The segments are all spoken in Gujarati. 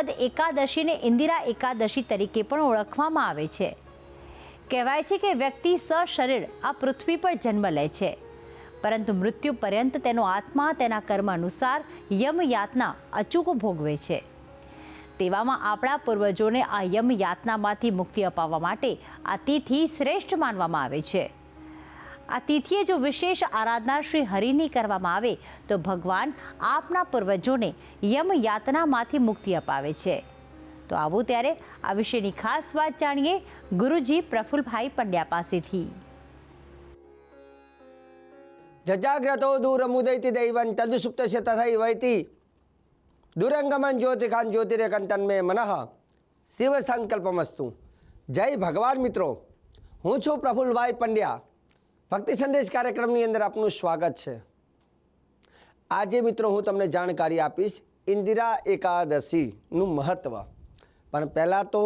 વદ એકાદશીને ઇન્દિરા એકાદશી તરીકે પણ ઓળખવામાં આવે છે. કહેવાય છે કે વ્યક્તિ સશરીર આ પૃથ્વી પર જન્મ લે છે. પરંતુ મૃત્યુ પર્યંત તેનો આત્મા તેના કર્મ અનુસાર યમ યાતના અચૂક ભોગવે છે. તેવામાં આપણા પૂર્વજોને આ યમ યાતનામાંથી મુક્તિ અપાવવા માટે આ તિથિ શ્રેષ્ઠ માનવામાં આવે છે. આ તિથિએ જો વિશેષ આરાધના શ્રી હરિની કરવામાં આવે, તો ભગવાન આપના પૂર્વજોને યમ યાતનામાંથી મુક્તિ અપાવે છે. તો આવું ત્યારે આ વિશેની ખાસ વાત જાણીએ ગુરુજી પ્રફુલભાઈ પંડ્યા પાસેથી. જજાગ્રતો દૂરમુદૈતિ દૈવં તદુસુપ્તસ્ય તથૈવૈતિ દુરંગમન જ્યોતિખાન જ્યોતિરેકંતન મે મનઃ. શિવ સંકલ્પમસ્તુ. જય ભગવાન મિત્રો. હું છું પ્રફુલભાઈ પંડ્યા. ભક્તિ સંદેશ કાર્યક્રમની અંદર આપનું સ્વાગત છે. આજે મિત્રો હું તમને જાણકારી આપીશ ઇન્દિરા એકાદશીનું મહત્ત્વ પણ પહેલાં તો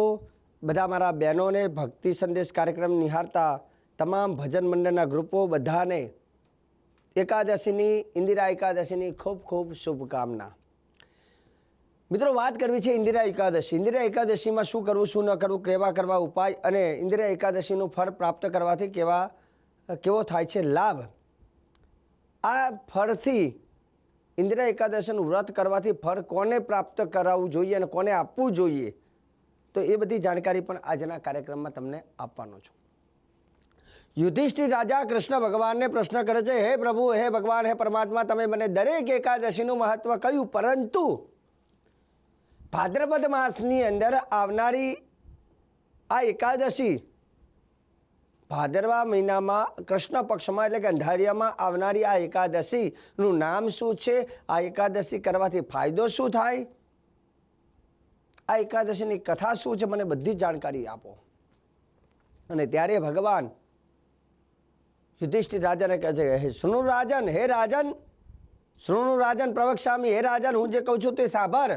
બધા મારા બહેનોને ભક્તિ સંદેશ કાર્યક્રમ નિહાળતા તમામ ભજન મંડળના ગ્રુપો બધાને એકાદશીની, ઇન્દિરા એકાદશીની ખૂબ ખૂબ શુભકામના. મિત્રો વાત કરવી છે ઇન્દિરા એકાદશી. ઇન્દિરા એકાદશીમાં શું કરવું, શું ન કરવું, કેવા કરવા ઉપાય અને ઇન્દિરા એકાદશીનું ફળ પ્રાપ્ત કરવાથી કેવા કેવો થાય છે લાભ? આ ફળથી ઇન્દિરા એકાદશીનું વ્રત કરવાથી ફળ કોને પ્રાપ્ત કરાવવું જોઈએ અને કોને આપવું જોઈએ? તો એ બધી જાણકારી પણ આજના કાર્યક્રમમાં તમને આપવાનો છું. યુધિષ્ઠિર રાજા કૃષ્ણ ભગવાનને પ્રશ્ન કરે છે, હે પ્રભુ, હે ભગવાન, હે પરમાત્મા, તમે મને દરેક એકાદશીનું મહત્વ કહ્યું, પરંતુ ભાદ્રપદ માસની અંદર આવનારી આ એકાદશી ભાદરવા મહિનામાં કૃષ્ણ પક્ષમાં એટલે કે અંધારિયામાં આવનારી આ એકાદશીનું નામ શું છે? આ એકાદશી કરવાથી ફાયદો શું થાય? આ એકાદશીની કથા શું છે? મને બધી જાણકારી આપો. અને ત્યારે ભગવાન યુધિષ્ઠિર રાજાને કહે છે, હે સુનુ રાજન, હે રાજન સુનુ રાજન પ્રવક્ષામી હે રાજન, હું જે કહું છું તે સાંભળ.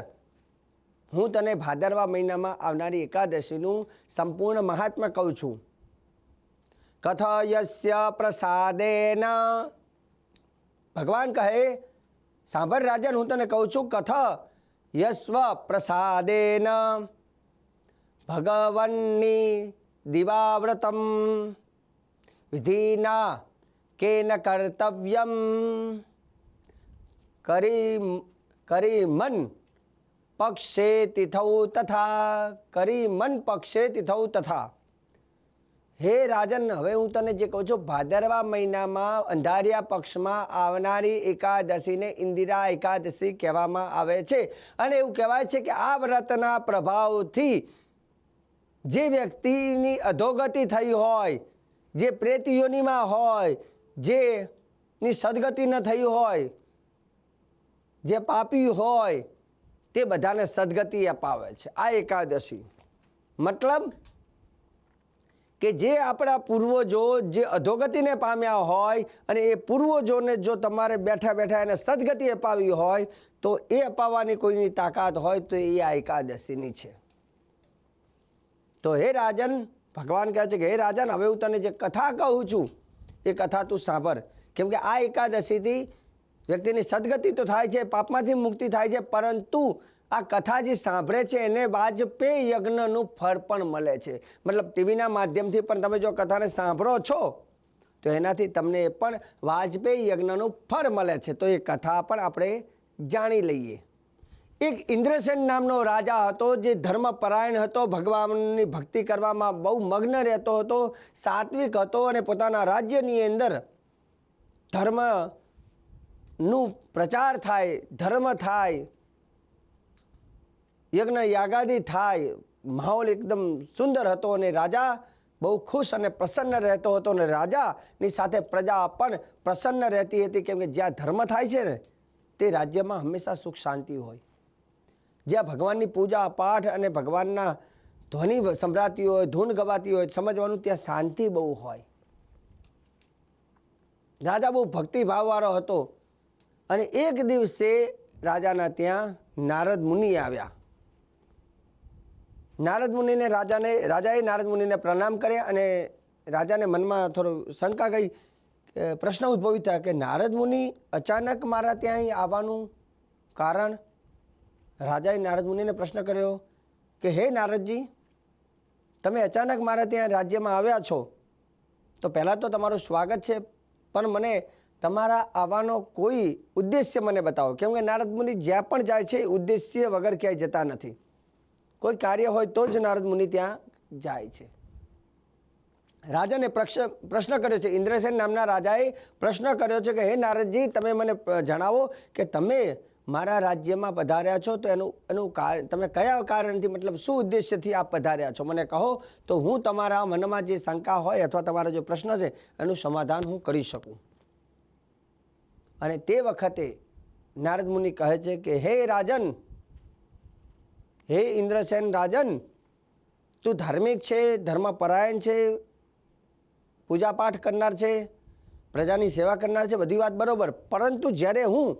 હું તને ભાદરવા મહિનામાં આવનારી એકાદશીનું સંપૂર્ણ મહાત્મા કહું છું. કથયસ્ય પ્રસાદેન ભગવાન કહે સાંભળ રાજન હું તને કહું છું કથ યસ્વ પ્રસાદેન ભગવન્ની દિવાવ્રતમ વિધિના કેન કર્તવ્યમ કરી કરી મન પક્ષે તિથૌ તથા કરી મન પક્ષે તિથૌ તથા હે રાજન, હવે હું તને જે કહું છું, ભાદરવા મહિનામાં અંધારિયા પક્ષમાં આવનારી એકાદશીને ઇન્દિરા એકાદશી કહેવામાં આવે છે. અને એવું કહેવાય છે કે આ વ્રતના પ્રભાવથી જે વ્યક્તિની અધોગતિ થઈ હોય, જે પ્રેત હોય, જે ની સદગતિ ન થઈ હોય, જે પાપી હોય, તે બધાને સદગતિ અપાવે છે. આ એકાદશી. મતલબ કે જે આપણા પૂર્વજો જે અધોગતિને પામ્યા હોય અને એ પૂર્વજોને જો તમારે બેઠા બેઠા એને સદગતિ અપાવી હોય, તો એ અપાવવાની કોઈની તાકાત હોય, તો એ આ એકાદશીની છે. તો હે રાજન, ભગવાન કહે છે કે, હે રાજન, હવે હું તને જે કથા કહું છું, એ કથા તું સાંભળ. કેમ કે આ એકાદશીથી વ્યક્તિની સદગતિ તો થાય છે, પાપમાંથી મુક્તિ થાય છે, પરંતુ આ કથા જે સાંભળે છે એને વાજપેયી યજ્ઞનું ફળ પણ મળે છે. મતલબ ટીવીના માધ્યમથી પણ તમે જો કથાને સાંભળો છો, તો એનાથી તમને એ પણ વાજપેયી યજ્ઞનું ફળ મળે છે. તો એ કથા પણ આપણે જાણી લઈએ. એક ઇન્દ્રસેન નામનો રાજા હતો, જે ધર્મપરાયણ હતો, ભગવાનની ભક્તિ કરવામાં બહુ મગ્ન રહેતો હતો, સાત્વિક હતો અને પોતાના રાજ્યની અંદર ધર્મનું પ્રચાર થાય, ધર્મ થાય યજ્ઞ યાગાદી થાય, માહોલ એકદમ સુંદર હતો અને રાજા બહુ ખુશ અને પ્રસન્ન રહેતો હતો અને રાજાની સાથે પ્રજા પણ પ્રસન્ન રહેતી હતી. કેમ કે જ્યાં ધર્મ થાય છે ને, તે રાજ્યમાં હંમેશા સુખ શાંતિ હોય. જ્યાં ભગવાનની પૂજા, પાઠ અને ભગવાનના ધ્વનિ સંભળાતી હોય, ધૂન ગવાતી હોય, સમજવાનું ત્યાં શાંતિ બહુ હોય. રાજા બહુ ભક્તિભાવવાળો હતો અને એક દિવસે રાજાના ત્યાં નારદ મુનિ આવ્યા. નારદ મુનિને રાજાને, રાજાએ નારદ મુનિને પ્રણામ કર્યા અને રાજાને મનમાં થોડો શંકા ગઈ પ્રશ્ન ઉદ્ભવી થયા કે નારદ મુનિ અચાનક મારા ત્યાં આવવાનું કારણ? રાજાએ નારદ મુનિને પ્રશ્ન કર્યો કે, હે નારદજી, તમે અચાનક મારા ત્યાં રાજ્યમાં આવ્યા છો? તો પહેલાં તો તમારું સ્વાગત છે, પણ મને તમારા આવવાનો કોઈ ઉદ્દેશ્ય મને બતાવો. કેમ કે નારદ મુનિ જ્યાં પણ જાય છે ઉદ્દેશ્ય વગર ક્યાંય જતા નથી. કોઈ કાર્ય હોય તો જ નારદ મુનિ ત્યાં જાય છે. રાજાને પ્રશ્ન કર્યો છે. ઇન્દ્રસેન નામના રાજાએ પ્રશ્ન કર્યો છે કે, હે નારદજી, તમે મને જણાવો કે તમે મારા રાજ્યમાં પધાર્યા છો તો એનું એનું કારણ તમે કયા કારણથી, મતલબ શું ઉદ્દેશ્યથી આપ પધાર્યા છો? મને કહો તો હું તમારા મનમાં જે શંકા હોય અથવા તમારો જે પ્રશ્ન છે એનું સમાધાન હું કરી શકું. અને તે વખતે નારદ મુનિ કહે છે કે, હે રાજન હે ઇન્દ્રસેન રાજન, તું ધાર્મિક છે, ધર્મપરાયણ છે, પૂજાપાઠ કરનાર છે, પ્રજાની સેવા કરનાર છે, બધી વાત બરાબર. પરંતુ જ્યારે હું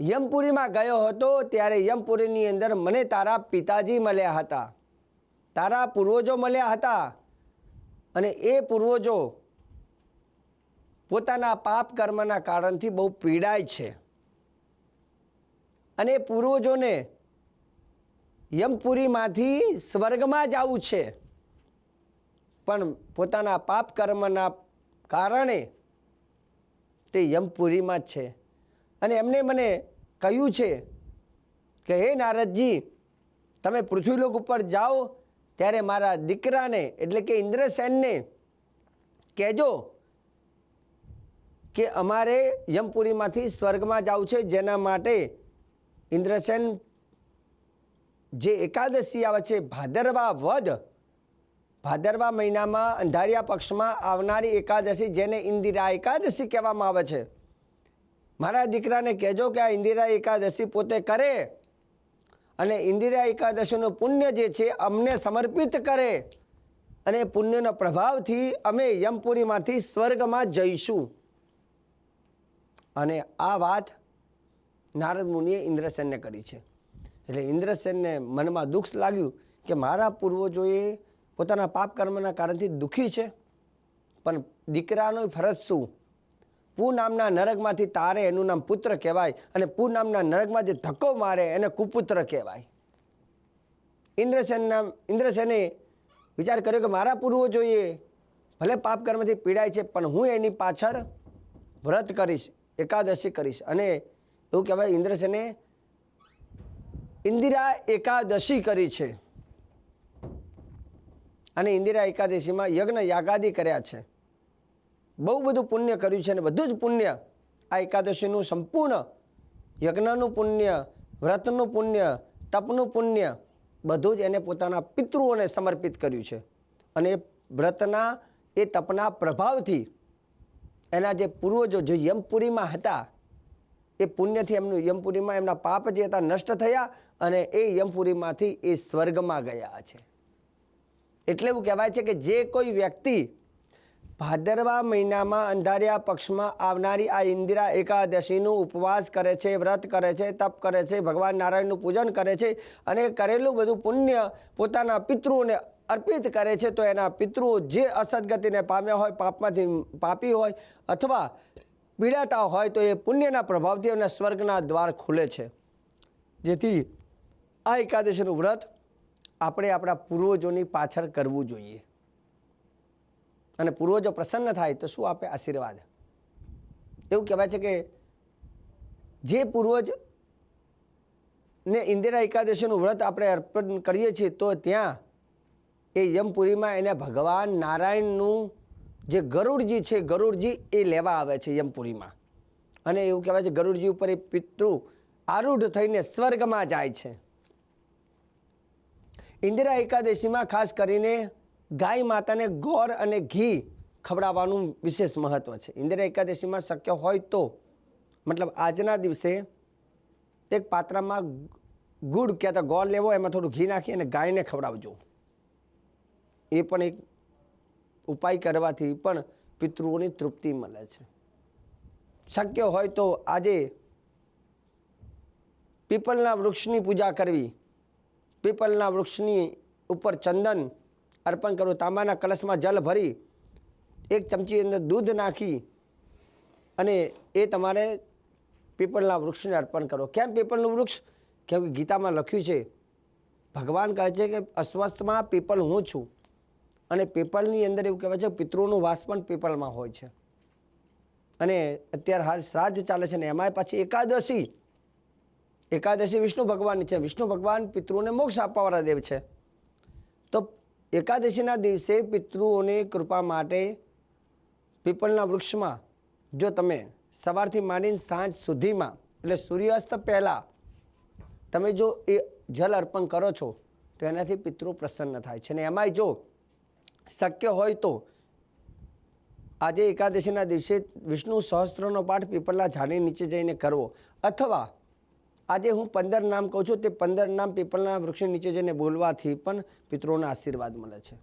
યમપુરીમાં ગયો હતો, ત્યારે યમપુરીની અંદર મને તારા પિતાજી મળ્યા હતા. તારા પૂર્વજો મળ્યા હતા અને એ પૂર્વજો પોતાના પાપ કર્મના કારણથી બહુ પીડાય છે. અને પૂર્વજોને યમપુરીમાંથી સ્વર્ગમાં જવું છે. પણ પોતાના પાપ કર્મના કારણે તે યમપુરીમાં જ છે. અને એમને મને કહ્યું છે કે, હે નારદજી, તમે પૃથ્વીલોક ઉપર જાઓ, ત્યારે મારા દીકરાને, એટલે કે ઇન્દ્રસેનને કહેજો કે અમારે યમપુરીમાંથી સ્વર્ગમાં જવું છે. જેના માટે ઇન્દ્રસેન જે એકાદશી આવે છે, ભાદરવા વધ ભાદરવા મહિનામાં અંધારિયા પક્ષમાં આવનારી એકાદશી જેને ઇન્દિરા એકાદશી કહેવામાં આવે છે. મારા દીકરાને કહેજો કે આ ઇન્દિરા એકાદશી પોતે કરે અને ઇન્દિરા એકાદશીનું પુણ્ય જે છે, અમને સમર્પિત કરે અને પુણ્યના પ્રભાવથી અમે યમપુરીમાંથી સ્વર્ગમાં જઈશું. અને આ વાત નારદ મુનિએ ઇન્દ્રસેનને કરી છે. એટલે ઇન્દ્રસેનને મનમાં દુઃખ લાગ્યું કે મારા પૂર્વજોએ પોતાના પાપ કર્મના કારણથી દુઃખી છે. પણ દીકરાનો ફરજ શું? પૂ નામના નરકમાંથી તારે એનું નામ પુત્ર કહેવાય અને પૂ નામના નરકમાં જે ધક્કો મારે એને કુપુત્ર કહેવાય. ઇન્દ્રસેનના ઇન્દ્રસેને વિચાર કર્યો કે મારા પૂર્વજોએ ભલે પાપ કર્મથી પીડાય છે, પણ હું એની પાછળ વ્રત કરીશ, એકાદશી કરીશ અને એવું કહેવાય ઇન્દ્રસેને ઇન્દિરા એકાદશી કરી છે. અને ઇન્દિરા એકાદશીમાં યજ્ઞ યાગાદી કર્યા છે. બહુ બધું પુણ્ય કર્યું છે અને બધું જ પુણ્ય આ એકાદશીનું સંપૂર્ણ યજ્ઞનું પુણ્ય, વ્રતનું પુણ્ય, તપનું પુણ્ય બધું જ એને પોતાના પિતૃઓને સમર્પિત કર્યું છે. અને વ્રતના, એ તપના પ્રભાવથી એના જે પૂર્વજો જે યમપુરીમાં હતા એ પુણ્યથી એમનું યમપુરીમાં એમના પાપ જે હતા નષ્ટ થયા અને એ યમપુરીમાંથી એ સ્વર્ગમાં ગયા છે. એટલે એવું કહેવાય છે કે જે કોઈ વ્યક્તિ ભાદરવા મહિનામાં અંધારિયા પક્ષમાં આવનારી આ ઇન્દિરા એકાદશીનું ઉપવાસ કરે છે, વ્રત કરે છે, તપ કરે છે, ભગવાન નારાયણનું પૂજન કરે છે અને કરેલું બધું પુણ્ય પોતાના પિતૃઓને અર્પિત કરે છે તો એના પિતૃઓ જે અસદગતિને પામ્યા હોય, પાપમાંથી પાપી હોય અથવા પીડાતા હોય તો એ પુણ્યના પ્રભાવથી એના સ્વર્ગના દ્વાર ખુલે છે. જેથી આ એકાદશીનું વ્રત આપણે આપણા પૂર્વજોની પાછળ કરવું જોઈએ. અને પૂર્વજો પ્રસન્ન થાય તો શું આપે આશીર્વાદ? એવું કહેવાય છે કે જે પૂર્વજ ને ઇન્દિરા એકાદશીનું વ્રત આપણે અર્પણ કરીએ છીએ તો ત્યાં એ યમપુરીમાં એને ભગવાન નારાયણનું જે ગરુડજી છે, ગરુડજી એ લેવા આવે છે યમપુરીમાં. અને એવું કહેવાય છે, ગરુડજી ઉપર એ પિતૃ આરૂઢ થઈને સ્વર્ગમાં જાય છે. ઇન્દિરા એકાદશીમાં ખાસ કરીને ગાય માતાને ગોળ અને ઘી ખવડાવવાનું વિશેષ મહત્વ છે. ઇન્દિરા એકાદશીમાં શક્ય હોય તો, મતલબ આજના દિવસે એક પાત્રમાં ગુડ ક્યાં તો ગોળ લેવો, એમાં થોડું ઘી નાખી અને ગાયને ખવડાવજો. એ પણ એક ઉપાય કરવાથી પણ પિતૃઓની તૃપ્તિ મળે છે. શક્ય હોય તો આજે પીપલના વૃક્ષની પૂજા કરવી, પીપલના વૃક્ષની ઉપર ચંદન અર્પણ કરવું તાંબાના કલશમાં જલ ભરી, એક ચમચી અંદર દૂધ નાખી અને એ તમારે પીપળના વૃક્ષને અર્પણ કરો. કેમ પીપળનું વૃક્ષ? કેમ ગીતામાં લખ્યું છે, ભગવાન કહે છે કે અસ્વસ્થમાં પીપલ હું છું. અને પીપલની અંદર એવું કહેવાય છે, પિતૃનું વાસ પણ પીપલમાં હોય છે. અને અત્યારે હાલ શ્રાદ્ધ ચાલે છે ને, એમાંય પાછી એકાદશી. એકાદશી વિષ્ણુ ભગવાનની છે. વિષ્ણુ ભગવાન પિતૃને મોક્ષ આપવાવાળા દેવ છે. તો એકાદશીના દિવસે પિતૃઓની કૃપા માટે પીપળના વૃક્ષમાં, જો તમે સવારથી માંડીને સાંજ સુધીમાં, એટલે સૂર્યાસ્ત પહેલાં તમે જો એ જલ અર્પણ કરો છો, તો એનાથી પિતૃ પ્રસન્ન થાય છે. અને એમાંય જો શક્ય હોય તો. આજે એકાદશીના દિવસે વિષ્ણુ સહસ્ત્રનો પાઠ પીપળના ઝાડની નીચે જઈને કરવો. અથવા આજે હું પંદર નામ કહું છું, તે પંદર નામ પીપળના વૃક્ષની નીચે જઈને બોલવાથી પણ પિતૃઓના આશીર્વાદ મળે છે.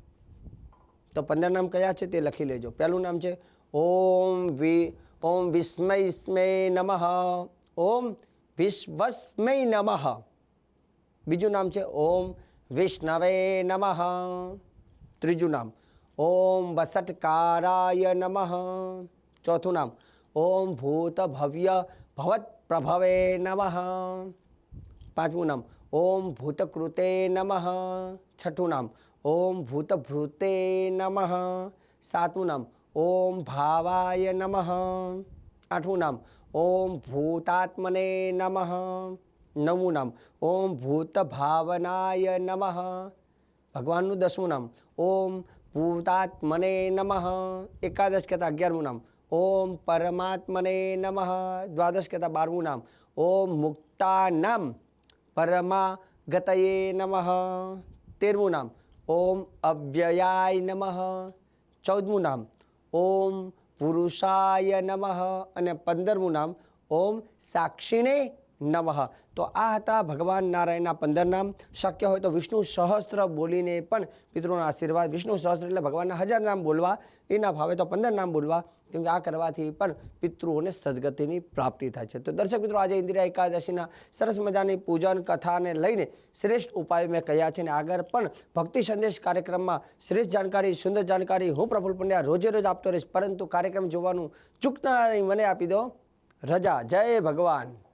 તો પંદર નામ કયા છે તે લખી લેજો. પહેલું નામ છે, ઓમ વિ, ઓમ વિસ્મય સ્મય નમઃ. ઓમ વિશ્વસ્મય નમઃ. બીજું નામ છે, ઓમ વિષ્ણવે નમઃ. ત્રીજું નામ ઓમ વસટકારાય નમઃ. ચોથું નામ, ઓમ ભૂત ભવ્ય ભવત પ્રભવે નમઃ. પાંચમું નામ, ઓમ ભૂતકૃતે નમઃ. છઠ્ઠું નામ, ઓમ ભૂતભૃતે નમઃ. સાતમું નામ, ઓમ ભાવાય નમઃ. આઠમું નામ, ઓમ ભૂતાત્મને નમઃ. નવમું નામ, ઓમ ભૂત ભાવનાય ભગવાનનું દસમું નામ, ઓમ ભૂતાત્મને નમઃ એકાદશ કહેતા અગિયારમું નામ ઓમ પરમાત્મને નમઃ દ્વાદશ કહેતા બારમું નામ ઓમ મુક્તાનામ પરમા ગતયે નમઃ તેરમું નામ ઓમ અવ્યયાય નમઃ ચૌદમું નામ ઓમ પુરુષાય નમઃ અને પંદરમું નામ ઓમ સાક્ષીણે નમઃ. તો આ હતા ભગવાન નારાયણના પંદર નામ. શક્ય હોય તો વિષ્ણુ સહસ્ત્ર બોલીને પણ પિતૃનો આશીર્વાદ, વિષ્ણુ સહસ્ત્ર એટલે ભગવાનના હજાર નામ બોલવા. એના ભાવે તો પંદર નામ બોલવા કેમ કે આ કરવાથી પણ પિતૃઓને સદગતિની પ્રાપ્તિ થાય છે. તો દર્શક મિત્રો, આજે ઇન્દિરા એકાદશીના સરસ મજાની પૂજન કથાને લઈને શ્રેષ્ઠ ઉપાયો મેં કહ્યા છે અને આગળ પણ ભક્તિ સંદેશ કાર્યક્રમમાં શ્રેષ્ઠ જાણકારી, સુંદર જાણકારી, હું પ્રફુલ પંડ્યા રોજે રોજ આપતો રહીશ. પરંતુ કાર્યક્રમ જોવાનું ચૂકના મને આપી દો રજા. જય ભગવાન.